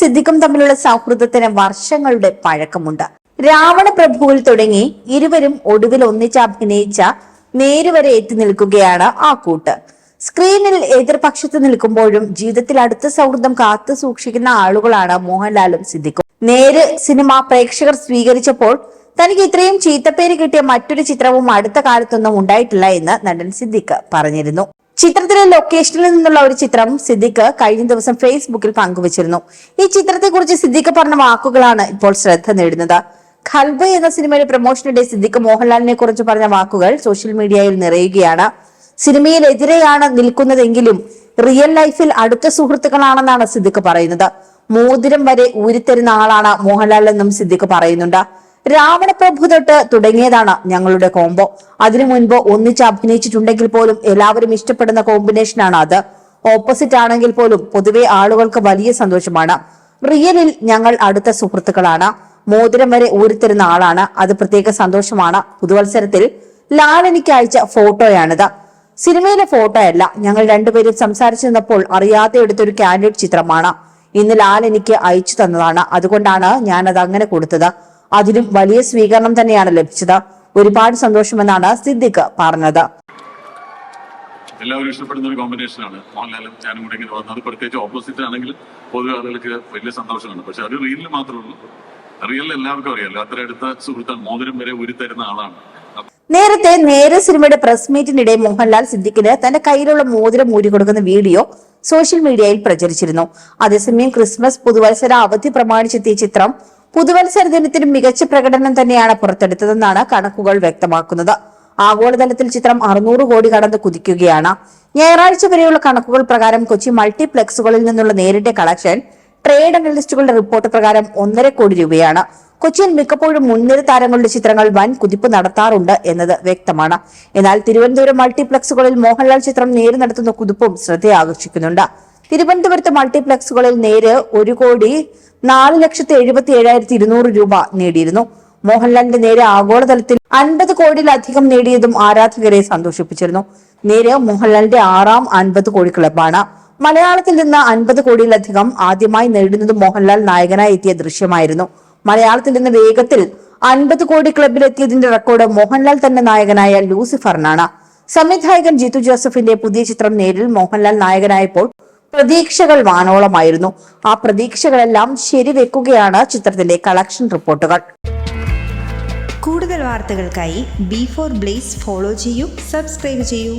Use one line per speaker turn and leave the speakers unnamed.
സിദ്ദിഖും തമ്മിലുള്ള സൗഹൃദത്തിന് വർഷങ്ങളുടെ പഴക്കമുണ്ട്. രാവണ പ്രഭുവിൽ തുടങ്ങി ഇരുവരും ഒടുവിൽ ഒന്നിച്ച് അഭിനയിച്ച നേരുവരെ എത്തി നിൽക്കുകയാണ് ആ കൂട്ട്. സ്ക്രീനിൽ എതിർപക്ഷത്ത് നിൽക്കുമ്പോഴും ജീവിതത്തിൽ അടുത്ത സൗഹൃദം കാത്തു സൂക്ഷിക്കുന്ന ആളുകളാണ് മോഹൻലാലും സിദ്ദിഖും. നേര് സിനിമ പ്രേക്ഷകർ സ്വീകരിച്ചപ്പോൾ തനിക്ക് ഇത്രയും ചീത്തപ്പേര് കിട്ടിയ മറ്റൊരു ചിത്രവും അടുത്ത കാലത്തൊന്നും ഉണ്ടായിട്ടില്ല എന്ന് നടൻ സിദ്ദിഖ് പറഞ്ഞിരുന്നു. ചിത്രത്തിലെ ലൊക്കേഷനിൽ നിന്നുള്ള ഒരു ചിത്രം സിദ്ദിഖ് കഴിഞ്ഞ ദിവസം ഫേസ്ബുക്കിൽ പങ്കുവച്ചിരുന്നു. ഈ ചിത്രത്തെക്കുറിച്ച് സിദ്ദിഖ് പറഞ്ഞ വാക്കുകളാണ് ഇപ്പോൾ ശ്രദ്ധ നേടുന്നത്. ഖൽബ് എന്ന സിനിമയുടെ പ്രൊമോഷനിടെ സിദ്ദിഖ് മോഹൻലാലിനെ കുറിച്ച് പറഞ്ഞ വാക്കുകൾ സോഷ്യൽ മീഡിയയിൽ നിറയുകയാണ്. സിനിമയിൽ എതിരെയാണ് നിൽക്കുന്നതെങ്കിലും റിയൽ ലൈഫിൽ അടുത്ത സുഹൃത്തുക്കളാണെന്നാണ് സിദ്ദിഖ് പറയുന്നത്. മോതിരം വരെ ഊരിത്തരുന്ന ആളാണ് മോഹൻലാൽ എന്നും സിദ്ദിഖ് പറയുന്നുണ്ട്. രാവണപ്രഭു തൊട്ട് തുടങ്ങിയതാണ് ഞങ്ങളുടെ കോംബോ. അതിനു മുൻപ് ഒന്നിച്ച് അഭിനയിച്ചിട്ടുണ്ടെങ്കിൽ പോലും എല്ലാവരും ഇഷ്ടപ്പെടുന്ന കോമ്പിനേഷനാണ് അത്. ഓപ്പോസിറ്റ് ആണെങ്കിൽ പോലും പൊതുവെ ആളുകൾക്ക് വലിയ സന്തോഷമാണ്. റിയലിൽ ഞങ്ങൾ അടുത്ത സുഹൃത്തുക്കളാണ്. മോതിരം വരെ ഊരിത്തരുന്ന ആളാണ്. അത് പ്രത്യേക സന്തോഷമാണ്. പുതുവത്സരത്തിൽ ലാൽ എനിക്ക് അയച്ച ഫോട്ടോയാണിത്. സിനിമയിലെ ഫോട്ടോ അല്ല ഞങ്ങൾ രണ്ടുപേരും സംസാരിച്ചു നിന്നപ്പോൾ അറിയാതെ എടുത്തൊരു കാൻഡിഡ് ചിത്രമാണ്. ഇന്ന് ലാൽ എനിക്ക് അയച്ചു തന്നതാണ്. അതുകൊണ്ടാണ് ഞാൻ അത് അങ്ങനെ കൊടുത്തത്. അതിലും വലിയ സ്വീകരണം തന്നെയാണ് ലഭിച്ചത്. ഒരുപാട് സന്തോഷമെന്നാണ് സിദ്ദിഖ് പറഞ്ഞത്.
എല്ലാവരും ഇഷ്ടപ്പെടുന്ന ഒരു കോമ്പിനേഷനാണ് മോഹൻലാലും ഞാനും കൂടെ ഇങ്ങനെ വന്നത്. പ്രത്യേകിച്ച് ഓപ്പോസിറ്റ് ആണെങ്കിൽ പൊതുവെ ആളുകൾക്ക് വലിയ സന്തോഷമാണ്. പക്ഷെ അത് റീലിൽ മാത്രമേ ഉള്ളൂ. റിയലിൽ എല്ലാവർക്കും അറിയാലോ അത്ര അടുത്ത സുഹൃത്താണ് മോതിരം വരെ ഉരുത്തരുന്ന ആളാണ്.
നേരത്തെ നേരെ സിനിമയുടെ പ്രസ് മീറ്റിനിടെ മോഹൻലാൽ സിദ്ദിഖിന് തന്റെ കയ്യിലുള്ള മോതിരം ഊരി കൊടുക്കുന്ന വീഡിയോ സോഷ്യൽ മീഡിയയിൽ പ്രചരിച്ചിരുന്നു. അതേസമയം ക്രിസ്മസ് പുതുവത്സര അവധി പ്രമാണിച്ചെത്തിയ ചിത്രം പുതുവത്സര ദിനത്തിന് മികച്ച പ്രകടനം തന്നെയാണ് പുറത്തെടുത്തതെന്നാണ് കണക്കുകൾ വ്യക്തമാക്കുന്നത്. ആഗോളതലത്തിൽ ചിത്രം അറുന്നൂറ് കോടി കടന്ന് കുതിക്കുകയാണ്. ഞായറാഴ്ച വരെയുള്ള കണക്കുകൾ പ്രകാരം കൊച്ചി മൾട്ടിപ്ലക്സുകളിൽ നിന്നുള്ള നേരിന്റെ കളക്ഷൻ ട്രേഡ് അനലിസ്റ്റുകളുടെ റിപ്പോർട്ട് പ്രകാരം ഒന്നര കോടി രൂപയാണ്. കൊച്ചിയിൽ മിക്കപ്പോഴും മുൻനിര താരങ്ങളുടെ ചിത്രങ്ങൾ വൻ കുതിപ്പ് നടത്താറുണ്ട് എന്നത് വ്യക്തമാണ്. എന്നാൽ തിരുവനന്തപുരം മൾട്ടിപ്ലക്സുകളിൽ മോഹൻലാൽ ചിത്രം നേരി നടത്തുന്ന കുതിപ്പും ശ്രദ്ധയാകർഷിക്കുന്നുണ്ട്. തിരുവനന്തപുരത്ത് മൾട്ടിപ്ലക്സുകളിൽ നേര് ഒരു കോടി നാല് ലക്ഷത്തി എഴുപത്തി ഏഴായിരത്തി ഇരുന്നൂറ് രൂപ നേടിയിരുന്നു. മോഹൻലാലിന്റെ നേരെ ആഗോളതലത്തിൽ അൻപത് കോടിയിലധികം നേടിയതും ആരാധകരെ സന്തോഷിപ്പിച്ചിരുന്നു. നേര് മോഹൻലാലിന്റെ ആറാം അൻപത് കോടി ക്ലബാണ് മലയാളത്തിൽ നിന്ന് അൻപത് കോടിയിലധികം ആദ്യമായി നേടുന്നത് മോഹൻലാൽ നായകനായി എത്തിയ ദൃശ്യമായിരുന്നു. മലയാളത്തിൽ നിന്ന് വേഗത്തിൽ അൻപത് കോടി ക്ലബിലെത്തിയതിന്റെ റെക്കോർഡ് മോഹൻലാൽ തന്നെ നായകനായ ലൂസിഫറിനാണ്. സംവിധായകൻ ജിത്തു ജോസഫിന്റെ പുതിയ ചിത്രം നേരിൽ മോഹൻലാൽ നായകനായപ്പോൾ പ്രതീക്ഷകൾ വാനോളമായിരുന്നു. ആ പ്രതീക്ഷകളെല്ലാം ശരിവെക്കുകയാണ് ചിത്രത്തിന്റെ കളക്ഷൻ റിപ്പോർട്ടുകൾ.
കൂടുതൽ വാർത്തകൾക്കായി ബി ഫോർ ബ്ലേസ് ഫോളോ ചെയ്യൂ സബ്സ്ക്രൈബ് ചെയ്യൂ.